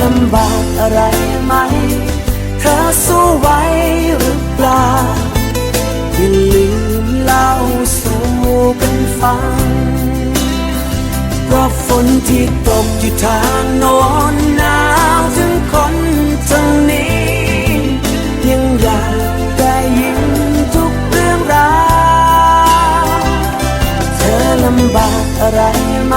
ลำบากอะไรไหม เธอสู้ไหวหรือเปล่า อย่าลืมเล่าสู่กันฟัง เพราะฝนที่ตกอยู่ทางโน้นหนาวถึงคนทางนี้ ยังอยากได้ยินทุกเรื่องราว เธอลำบากอะไรไหม